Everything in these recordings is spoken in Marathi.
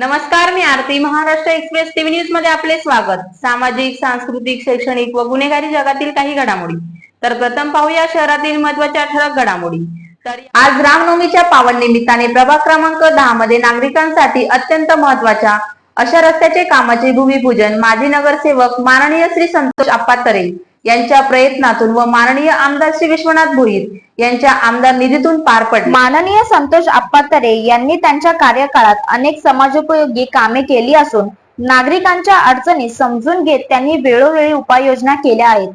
नमस्कार मी आरती महाराष्ट्र एक्सप्रेस टीव्ही न्यूजमध्ये आपले स्वागत. सामाजिक सांस्कृतिक शैक्षणिक व गुन्हेगारी जगातील काही घडामोडी. तर प्रथम पाहूया शहरातील महत्त्वाच्या ठळक घडामोडी. तर आज रामनवमीच्या पावन निमित्ताने प्रभाग क्रमांक दहा मध्ये नागरिकांसाठी अत्यंत महत्त्वाच्या अशा रस्त्याचे कामाचे भूमिपूजन माजी नगरसेवक माननीय श्री संतोष आप्पातरे यांच्या प्रयत्नातून व माननीय आमदार श्री विश्वनाथ भोईर यांच्या आमदार निधीतून पार पडले. माननीय संतोष आप्पातरे यांनी त्यांच्या कार्यकाळात अनेक समाजोपयोगी कामे केली असून नागरिकांच्या अडचणी समजून घेत त्यांनी वेळोवेळी उपाययोजना केल्या आहेत.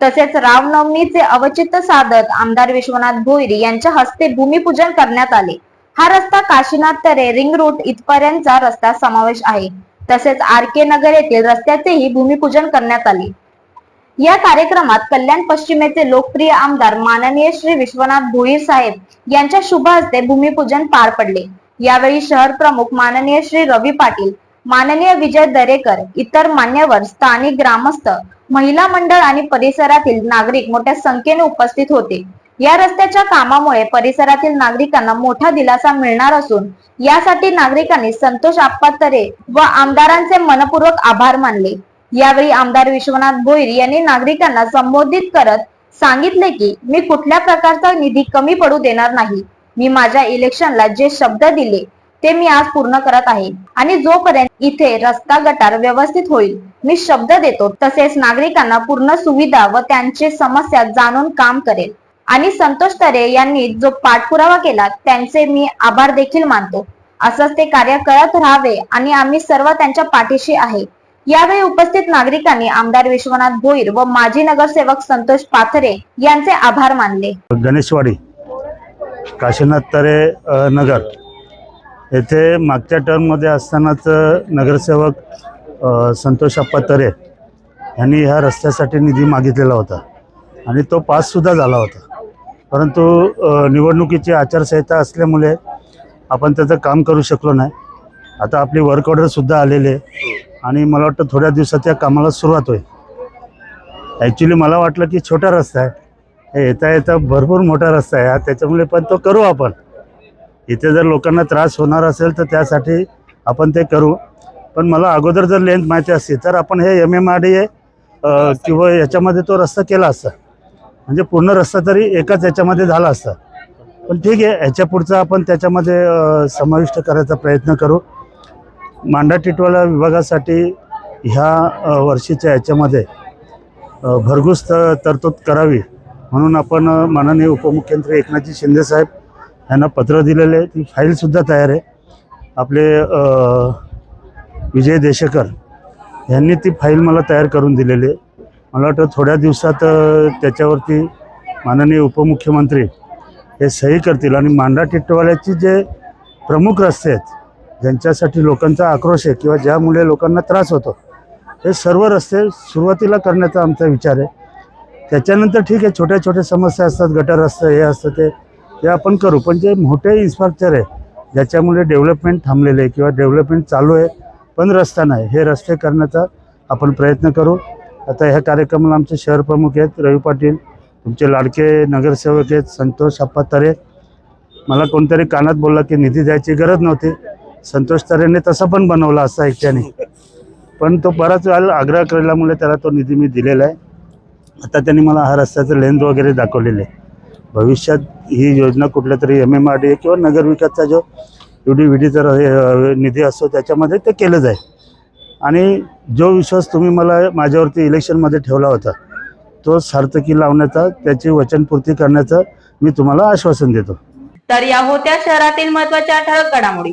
तसेच रामनवमीचे अवचित साधत आमदार विश्वनाथ भोईर यांच्या हस्ते भूमिपूजन करण्यात आले. हा रस्ता काशीनाथ तरे रिंग रोड इथपर्यंतचा रस्ता समावेश आहे. तसेच आर के नगर येथील रस्त्याचेही भूमिपूजन करण्यात आले. या कार्यक्रमात कल्याण पश्चिमेचे लोकप्रिय आमदार माननीय श्री विश्वनाथ भोईर साहेब यांच्या शुभ हस्ते भूमिपूजन पार पडले. यावेळी शहर प्रमुख माननीय श्री रवी पाटील माननीय विजय दरेकर इतर मान्यवर स्थानिक ग्रामस्थ महिला मंडळ आणि परिसरातील नागरिक मोठ्या संख्येने उपस्थित होते. या रस्त्याच्या कामामुळे परिसरातील नागरिकांना मोठा दिलासा मिळणार असून यासाठी नागरिकांनी संतोष आपातरे व आमदारांचे मनपूर्वक आभार मानले. यावेळी आमदार विश्वनाथ भोईर यांनी नागरिकांना संबोधित करत सांगितले की मी कुठल्या प्रकारचा निधी कमी पडू देणार नाही. मी माझ्या इलेक्शनला जे शब्द दिले ते मी आज पूर्ण करत आहे. आणि जोपर्यंत इथे रस्ता गटार व्यवस्थित होईल मी शब्द देतो तसेच नागरिकांना पूर्ण सुविधा व त्यांची समस्या जाणून काम करेल. आणि संतोष तरे यांनी जो पाठपुरावा केला त्यांचे मी आभार देखील मानतो. असंच ते कार्य करत राहावे आणि आम्ही सर्व त्यांच्या पाठीशी आहे. यावेळी उपस्थित नागरिकांनी आमदार विश्वनाथ भोईर व माजी नगरसेवक संतोष पाथरे यांचे आभार मानले. गणेशवाडी काशीनाथ तरे नगर. येथे मागच्या टर्ममध्ये असतानाच नगरसेवक संतोष अप्पा तरे यांनी ह्या रस्त्यासाठी निधी मागितलेला होता आणि तो पाससुद्धा झाला होता. परंतु निवडणुकीची आचारसंहिता असल्यामुळे आपण त्याचं काम करू शकलो नाही. आता आपली वर्क ऑर्डरसुद्धा आलेली आहे. आणि मला वाटतं थोड्या दिवसात या कामाला सुरुवात होईल. ॲक्च्युली मला वाटलं की छोटा रस्ता आहे. हे येता येता भरपूर मोठा रस्ता आहे. हा त्याच्यामुळे पण तो करू आपण. इथे जर लोकांना त्रास होणार असेल तर त्यासाठी आपण ते करू. पण मला अगोदर जर लेंथ माहिती असती तर आपण हे M M R D A किंवा याच्यामध्ये तो रस्ता केला असता. म्हणजे पूर्ण रस्ता तरी एकाच याच्यामध्ये झाला असता. पण ठीक आहे ह्याच्या पुढचा आपण त्याच्यामध्ये समाविष्ट करायचा प्रयत्न करू. मांडा टिटवाला विभागासाठी ह्या वर्षीच्या याच्यामध्ये भरघूस तरतूद करावी म्हणून आपण माननीय उपमुख्यमंत्री एकनाथजी शिंदेसाहेब यांना पत्र दिलेले ती फाईलसुद्धा तयार आहे. आपले विजय देशेकर यांनी ती फाईल मला तयार करून दिलेली आहे. मला वाटतं थोड्या दिवसात त्याच्यावरती माननीय उपमुख्यमंत्री हे सही करतील. आणि मांडा टिटवाल्याची जे प्रमुख रस्ते आहेत ज्यांच्यासाठी लोकांचा आक्रोश आहे किंवा ज्यामुळे लोकांना त्रास होतो हे सर्व रस्ते सुरुवातीला करण्याचा आमचा विचार आहे. त्याच्यानंतर ठीक आहे छोट्या छोट्या समस्या असतात गटर असतं हे असतं ते ते आपण करू. पण जे मोठे इन्फ्रास्ट्रक्चर आहे ज्याच्यामुळे डेव्हलपमेंट थांबलेले आहे किंवा डेव्हलपमेंट चालू आहे पण रस्ता नाही हे रस्ते करण्याचा आपण प्रयत्न करू. आता ह्या कार्यक्रमाला आमचे शहर प्रमुख आहेत रवी पाटील तुमचे लाडके नगरसेवक आहेत संतोष अप्पा तरे मला कोणतरी कानात बोलला की निधी द्यायची गरज नव्हती. संतोष तऱ्हेने तसा पण बनवला असता एकट्याने पण तो बराच वेळा आग्रह केल्यामुळे त्याला तो निधी मी दिलेला आहे. आता त्यांनी मला हा रस्त्याचं लेंथ वगैरे दाखवलेले आहे. भविष्यात ही योजना कुठल्या तरी एम एम आर डी किंवा नगरविकासचा जो यू डी व्ही डीचा निधी असतो त्याच्यामध्ये ते केलं जाईल. आणि जो विश्वास तुम्ही मला माझ्यावरती इलेक्शनमध्ये ठेवला होता तो सार्थकी लावण्याचा त्याची वचनपूर्ती करण्याचं मी तुम्हाला आश्वासन देतो. तर या होत्या शहरातील महत्त्वाच्या ठळक घडामोडी.